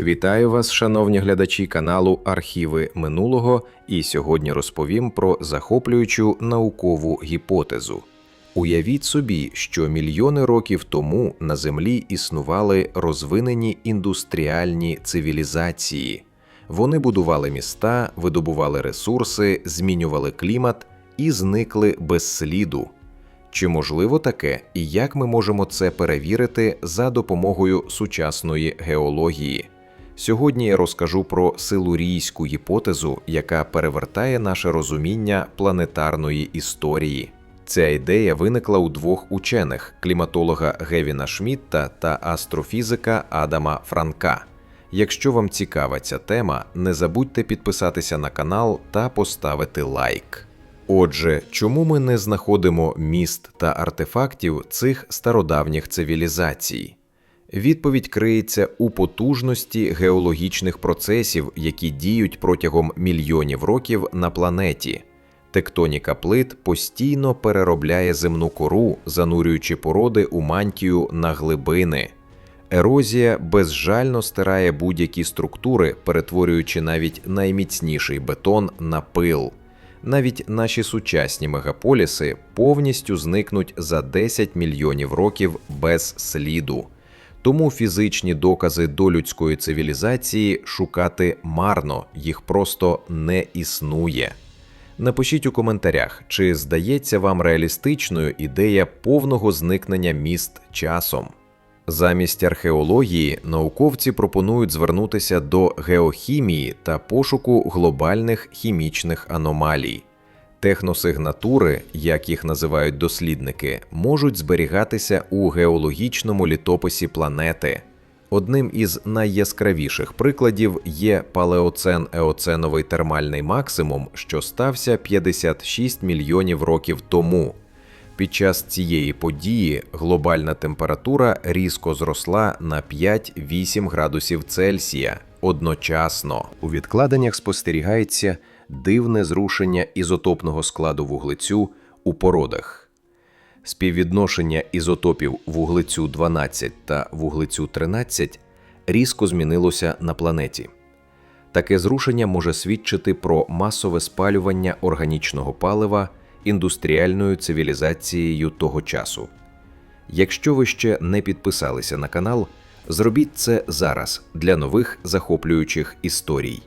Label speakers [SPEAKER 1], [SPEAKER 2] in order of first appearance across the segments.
[SPEAKER 1] Вітаю вас, шановні глядачі каналу Архіви минулого, і сьогодні розповім про захоплюючу наукову гіпотезу. Уявіть собі, що мільйони років тому на Землі існували розвинені індустріальні цивілізації. Вони будували міста, видобували ресурси, змінювали клімат і зникли без сліду. Чи можливо таке, і як ми можемо це перевірити за допомогою сучасної геології? Сьогодні я розкажу про силурійську гіпотезу, яка перевертає наше розуміння планетарної історії. Ця ідея виникла у двох учених кліматолога Гевіна Шмітта та астрофізика Адама Франка. Якщо вам цікава ця тема, не забудьте підписатися на канал та поставити лайк. Отже, чому ми не знаходимо міст та артефактів цих стародавніх цивілізацій? Відповідь криється у потужності геологічних процесів, які діють протягом мільйонів років на планеті. Тектоніка плит постійно переробляє земну кору, занурюючи породи у мантію на глибини. Ерозія безжально стирає будь-які структури, перетворюючи навіть найміцніший бетон на пил. Навіть наші сучасні мегаполіси повністю зникнуть за 10 мільйонів років без сліду. Тому фізичні докази долюдської цивілізації шукати марно, їх просто не існує. Напишіть у коментарях, чи здається вам реалістичною ідея повного зникнення міст часом. Замість археології науковці пропонують звернутися до геохімії та пошуку глобальних хімічних аномалій. Техносигнатури, як їх називають дослідники, можуть зберігатися у геологічному літописі планети. Одним із найяскравіших прикладів є палеоцен еоценовий термальний максимум, що стався 56 мільйонів років тому. Під час цієї події глобальна температура різко зросла на 5-8 градусів Цельсія одночасно. У відкладеннях спостерігається дивне зрушення ізотопного складу вуглецю у породах. Співвідношення ізотопів вуглецю 12 та вуглецю 13 різко змінилося на планеті. Таке зрушення може свідчити про масове спалювання органічного палива індустріальною цивілізацією того часу. Якщо ви ще не підписалися на канал, зробіть це зараз для нових захоплюючих історій.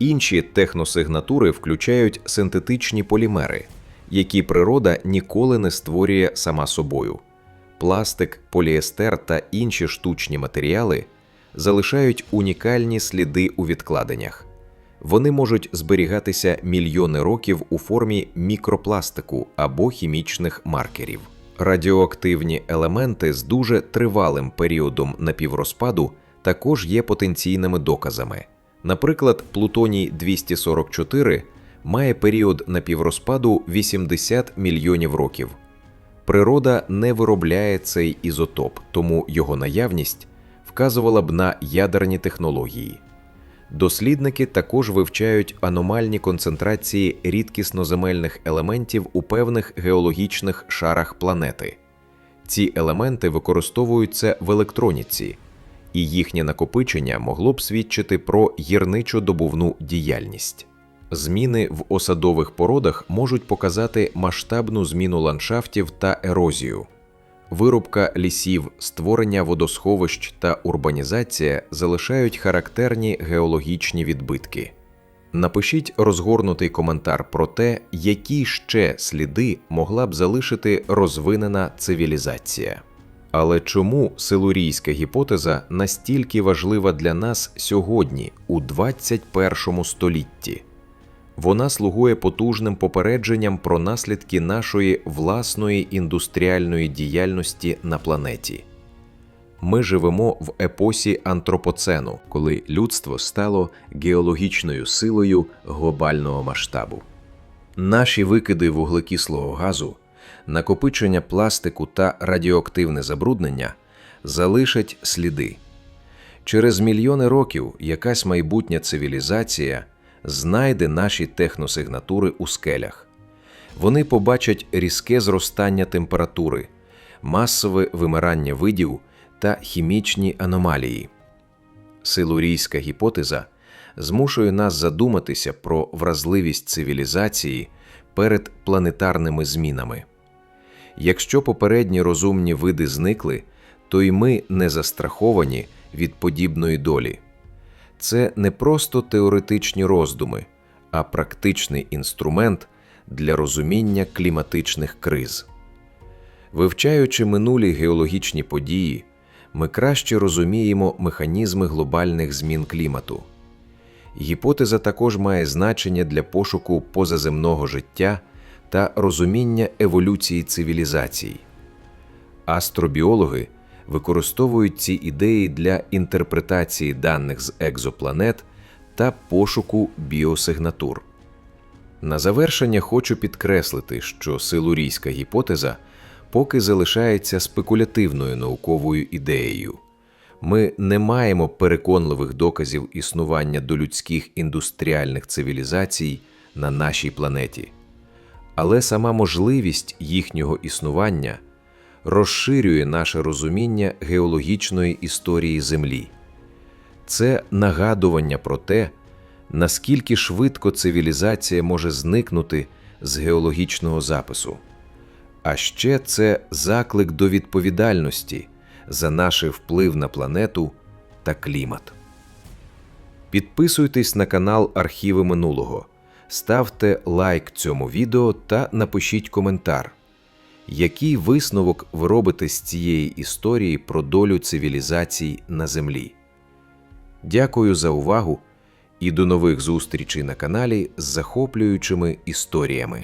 [SPEAKER 1] Інші техносигнатури включають синтетичні полімери, які природа ніколи не створює сама собою. Пластик, поліестер та інші штучні матеріали залишають унікальні сліди у відкладеннях. Вони можуть зберігатися мільйони років у формі мікропластику або хімічних маркерів. Радіоактивні елементи з дуже тривалим періодом напіврозпаду також є потенційними доказами. Наприклад, Плутоній 244 має період напіврозпаду 80 мільйонів років. Природа не виробляє цей ізотоп, тому його наявність вказувала б на ядерні технології. Дослідники також вивчають аномальні концентрації рідкісноземельних елементів у певних геологічних шарах планети. Ці елементи використовуються в електроніці, і їхнє накопичення могло б свідчити про гірничо-добувну діяльність. Зміни в осадових породах можуть показати масштабну зміну ландшафтів та ерозію. Вирубка лісів, створення водосховищ та урбанізація залишають характерні геологічні відбитки. Напишіть розгорнутий коментар про те, які ще сліди могла б залишити розвинена цивілізація. Але чому силурійська гіпотеза настільки важлива для нас сьогодні, у 21 столітті? Вона слугує потужним попередженням про наслідки нашої власної індустріальної діяльності на планеті. Ми живемо в епосі антропоцену, коли людство стало геологічною силою глобального масштабу. Наші викиди вуглекислого газу, накопичення пластику та радіоактивне забруднення залишать сліди. Через мільйони років якась майбутня цивілізація знайде наші техносигнатури у скелях. Вони побачать різке зростання температури, масове вимирання видів та хімічні аномалії. Силурійська гіпотеза змушує нас задуматися про вразливість цивілізації перед планетарними змінами. Якщо попередні розумні види зникли, то й ми не застраховані від подібної долі. Це не просто теоретичні роздуми, а практичний інструмент для розуміння кліматичних криз. Вивчаючи минулі геологічні події, ми краще розуміємо механізми глобальних змін клімату. Гіпотеза також має значення для пошуку позаземного життя та розуміння еволюції цивілізацій. Астробіологи використовують ці ідеї для інтерпретації даних з екзопланет та пошуку біосигнатур. На завершення хочу підкреслити, що силурійська гіпотеза поки залишається спекулятивною науковою ідеєю. Ми не маємо переконливих доказів існування долюдських індустріальних цивілізацій на нашій планеті, але сама можливість їхнього існування розширює наше розуміння геологічної історії Землі. Це нагадування про те, наскільки швидко цивілізація може зникнути з геологічного запису. А ще це заклик до відповідальності за наш вплив на планету та клімат. Підписуйтесь на канал Архіви минулого, ставте лайк цьому відео та напишіть коментар. Який висновок ви робите з цієї історії про долю цивілізацій на Землі? Дякую за увагу і до нових зустрічей на каналі з захоплюючими історіями.